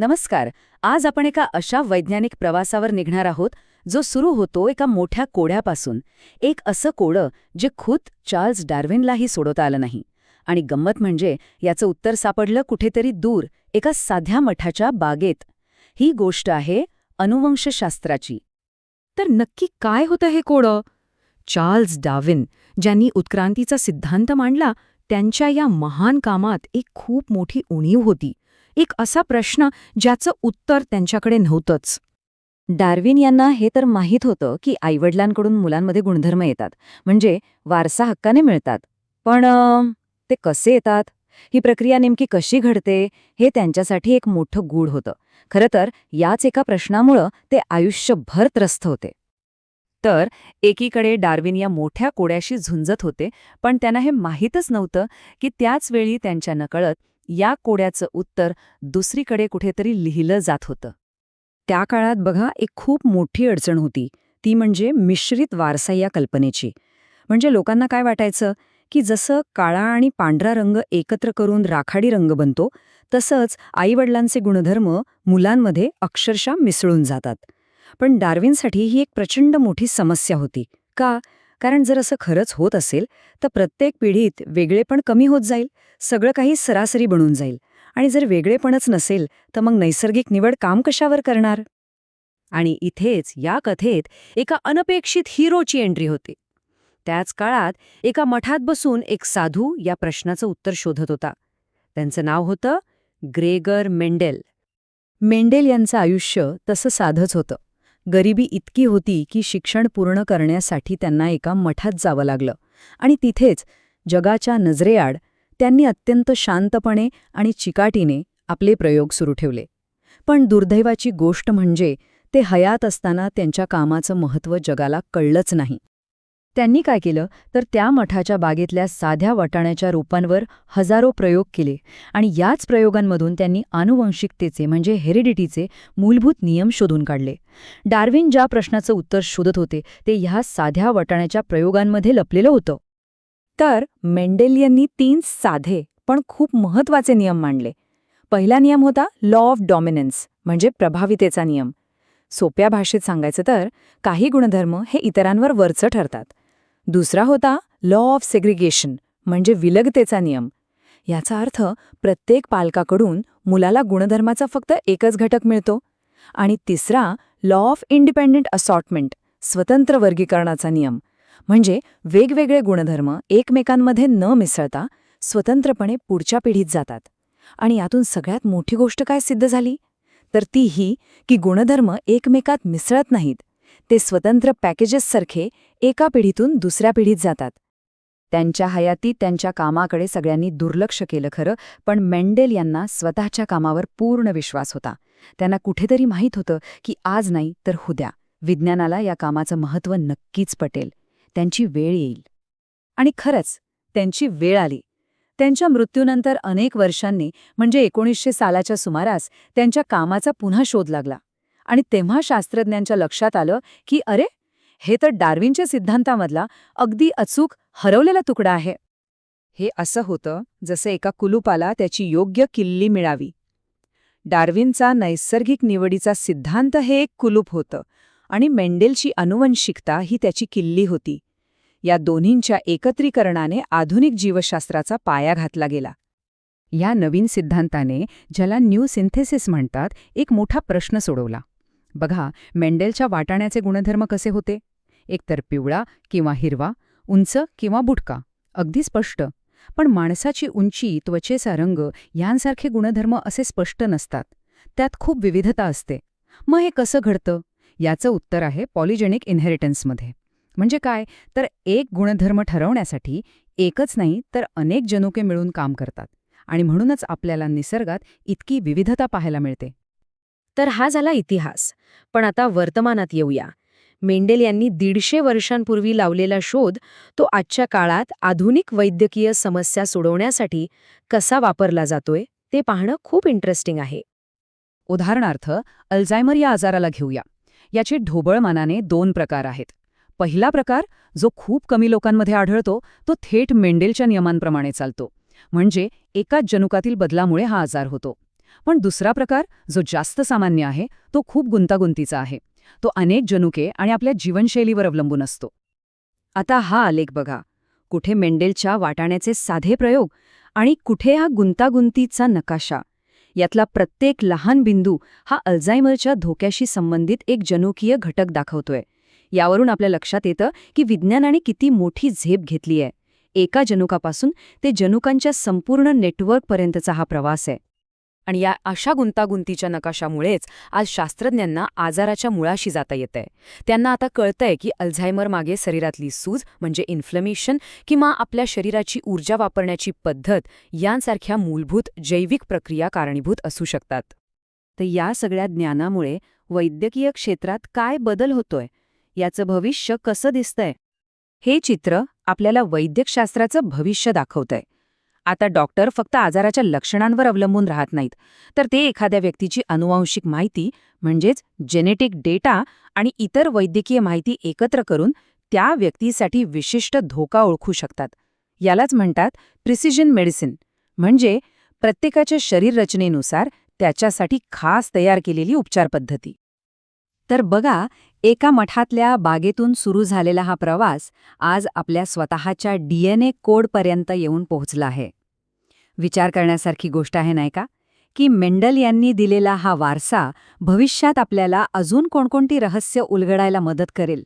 नमस्कार. आज आपण एका अशा वैज्ञानिक प्रवासावर निघणार आहोत जो सुरू होतो एका मोठ्या कोड्यापासून. एक असं कोडं जे खुद चार्ल्स डार्विनलाही सोडवता आलं नाही. आणि गंमत म्हणजे याचं उत्तर सापडलं कुठेतरी दूर एका साध्या मठाच्या बागेत. ही गोष्ट आहे अनुवंशशास्त्राची. तर नक्की काय होतं हे कोडं? चार्ल्स डार्विन ज्यांनी उत्क्रांतीचा सिद्धांत मांडला त्यांच्या या महान कामात एक खूप मोठी उणीव होती. एक असा प्रश्न ज्याचं उत्तर त्यांच्याकडे नव्हतंच. डार्विन यांना हे तर माहीत होतं की आईवडिलांकडून मुलांमध्ये गुणधर्म येतात म्हणजे वारसा हक्काने मिळतात. पण ते कसे येतात? ही प्रक्रिया नेमकी कशी घडते? हे त्यांच्यासाठी एक मोठं गूढ होतं. खरं तर याच एका प्रश्नामुळं ते आयुष्यभर त्रस्त होते. तर एकीकडे डार्विन या मोठ्या कोड्याशी झुंजत होते पण त्यांना हे माहीतच नव्हतं की त्याच वेळी त्यांच्या नकळत या कोड्याचं उत्तर दुसरीकडे कुठेतरी लिहिलं जात होतं. त्या काळात बघा एक खूप मोठी अडचण होती. ती म्हणजे मिश्रित वारसा या कल्पनेची. म्हणजे लोकांना काय वाटायचं? की जसं काळा आणि पांढरा रंग एकत्र करून राखाडी रंग बनतो तसंच आईवडिलांचे गुणधर्म मुलांमध्ये अक्षरशः मिसळून जातात. पण डार्विनसाठी ही एक प्रचंड मोठी समस्या होती. का? कारण जर असं खरंच होत असेल तर प्रत्येक पिढीत वेगळेपण कमी होत जाईल सगळं काही सरासरी बनून जाईल. आणि जर वेगळेपणच नसेल तर मग नैसर्गिक निवड काम कशावर करणार? आणि इथेच या कथेत एका अनपेक्षित हिरोची एंट्री होती. त्याच काळात एका मठात बसून एक साधू या प्रश्नाचं उत्तर शोधत होता. त्यांचं नाव होतं ग्रेगर मेंडेल. मेंडेल यांचं आयुष्य तसं साधंच होतं. गरिबी इतकी होती की शिक्षण पूर्ण करण्यासाठी त्यांना एका मठात जावं लागलं. आणि तिथेच जगाच्या नजरेआड त्यांनी अत्यंत शांतपणे आणि चिकाटीने आपले प्रयोग सुरू ठेवले. पण दुर्दैवाची गोष्ट म्हणजे ते हयात असताना त्यांच्या कामाचं महत्त्व जगाला कळलंच नाही. त्यांनी काय केलं? तर त्या मठाच्या बागेतल्या साध्या वाटाण्याच्या रोपांवर हजारो प्रयोग केले आणि याच प्रयोगांमधून त्यांनी आनुवंशिकतेचे म्हणजे हेरिडिटीचे मूलभूत नियम शोधून काढले. डार्विन ज्या प्रश्नाचं उत्तर शोधत होते ते ह्या साध्या वाटाण्याच्या प्रयोगांमध्ये लपलेलं होतं. तर मेंडेल यांनी तीन साधे पण खूप महत्त्वाचे नियम मांडले. पहिला नियम होता लॉ ऑफ डॉमिनन्स म्हणजे प्रभावितेचा नियम. सोप्या भाषेत सांगायचं तर काही गुणधर्म हे इतरांवर वरचं ठरतात. दुसरा होता लॉ ऑफ सेग्रिगेशन म्हणजे विलगतेचा नियम. याचा अर्थ प्रत्येक पालकाकडून मुलाला गुणधर्माचा फक्त एकच घटक मिळतो. आणि तिसरा लॉ ऑफ इंडिपेंडंट असॉर्टमेंट स्वतंत्र वर्गीकरणाचा नियम. म्हणजे वेगवेगळे गुणधर्म एकमेकांमध्ये न मिसळता स्वतंत्रपणे पुढच्या पिढीत जातात. आणि यातून सगळ्यात मोठी गोष्ट काय सिद्ध झाली? तर ती ही की गुणधर्म एकमेकात मिसळत नाहीत. ते स्वतंत्र पॅकेजेससारखे एका पिढीतून दुसऱ्या पिढीत जातात. त्यांच्या हयाती त्यांच्या कामाकडे सगळ्यांनी दुर्लक्ष केलं खरं पण मेंडेल यांना स्वतःच्या कामावर पूर्ण विश्वास होता. त्यांना कुठेतरी माहीत होतं की आज नाही तर उद्या. विज्ञानाला या कामाचं महत्त्व नक्कीच पटेल. त्यांची वेळ येईल. आणि खरंच त्यांची वेळ आली. त्यांच्या मृत्यूनंतर अनेक वर्षांनी म्हणजे एकोणीसशे सालाच्या सुमारास त्यांच्या कामाचा पुन्हा शोध लागला. आणि तेव्हा शास्त्रज्ञांच्या लक्षात आलं की अरे हे तर डार्विनच्या सिद्धांतामधला अगदी अचूक हरवलेला तुकडा आहे. हे असं होतं जसं एका कुलूपाला त्याची योग्य किल्ली मिळावी. डार्विनचा नैसर्गिक निवडीचा सिद्धांत हे एक कुलूप होतं आणि मेंडेलची अनुवंशिकता ही त्याची किल्ली होती. या दोन्हींच्या एकत्रीकरणाने आधुनिक जीवशास्त्राचा पाया घातला गेला. या नवीन सिद्धांताने ज्याला न्यू सिंथेसिस म्हणतात एक मोठा प्रश्न सोडवला. बघा मेंडेलच्या वाटाण्याचे गुणधर्म कसे होते? एकतर पिवळा किंवा हिरवा उंच किंवा बुटका अगदी स्पष्ट. पण माणसाची उंची त्वचेचा रंग यांसारखे गुणधर्म असे स्पष्ट नसतात. त्यात खूप विविधता असते. मग हे कसं घडतं? याचं उत्तर आहे पॉलिजेनिक इनहेरिटन्समध्ये. म्हणजे काय? तर एक गुणधर्म ठरवण्यासाठी एकच नाही तर अनेक जनुके मिळून काम करतात. आणि म्हणूनच आपल्याला निसर्गात इतकी विविधता पाहायला मिळते. तर हा झाला इतिहास. पण आता वर्तमानात येऊया. मेंडेल यांनी दीडशे वर्षांपूर्वी लावलेला शोध तो आजच्या काळात आधुनिक वैद्यकीय समस्या सोडवण्यासाठी कसा वापरला जातोय ते पाहणं खूप इंटरेस्टिंग आहे. उदाहरणार्थ अल्झायमर या आजाराला घेऊया. याचे ढोबळमानाने दोन प्रकार आहेत. पहिला प्रकार जो खूप कमी लोकांमध्ये आढळतो तो थेट मेंडेलच्या नियमांप्रमाणे चालतो. म्हणजे एकाच जनुकातील बदलामुळे हा आजार होतो. पण दुसरा प्रकार जो जास्त सामान्य आहे तो खूप गुंतागुंतीचा आहे. तो अनेक जनुके आणि आपल्या जीवनशैलीवर अवलंबून असतो. आता हा आलेख बघा. कुठे मेंडेलच्या वाटाण्याचे साधे प्रयोग आणि कुठे हा गुंतागुंतीचा नकाशा? यातला प्रत्येक लहान बिंदू हा अल्झायमरच्या धोक्याशी संबंधित एक जनुकीय घटक दाखवतोय. यावरून आपल्या लक्षात येतं की विज्ञानाने किती मोठी झेप घेतली आहे एका जनुकापासून ते जनुकांच्या संपूर्ण नेटवर्कपर्यंतचा हा प्रवास आहे. आणि या अशा गुंतागुंतीच्या नकाशामुळेच आज शास्त्रज्ञांना आजाराच्या मुळाशी जाता येतंय. त्यांना आता कळतंय की अल्झायमर मागे शरीरातली सूज म्हणजे इन्फ्लमेशन किंवा आपल्या शरीराची ऊर्जा वापरण्याची पद्धत यांसारख्या मूलभूत जैविक प्रक्रिया कारणीभूत असू शकतात. तर या सगळ्या ज्ञानामुळे वैद्यकीय क्षेत्रात काय बदल होतोय? याचं भविष्य कसं दिसतंय? हे चित्र आपल्याला वैद्यकशास्त्राचं भविष्य दाखवतंय. आता डॉक्टर फक्त आजाराच्या लक्षणांवर अवलंबून राहत नाहीत. तर ते एखाद्या व्यक्तीची अनुवांशिक माहिती म्हणजेच जेनेटिक डेटा आणि इतर वैद्यकीय माहिती एकत्र करून त्या व्यक्तीसाठी विशिष्ट धोका ओळखू शकतात. यालाच म्हणतात प्रिसिजन मेडिसिन म्हणजे प्रत्येकाच्या शरीररचनेनुसार त्याच्यासाठी खास तयार केलेली उपचार पद्धती. तर बघा एका मठातल्या बागेतून सुरू झालेला हा प्रवास आज आपल्या स्वतःच्या डी एन ए कोडपर्यंत येऊन पोहोचला आहे. विचार करण्यासारखी गोष्ट आहे नाही का? की मेंडल यांनी दिलेला हा वारसा भविष्यात आपल्याला अजून कोणकोणती रहस्य उलगडायला मदत करेल?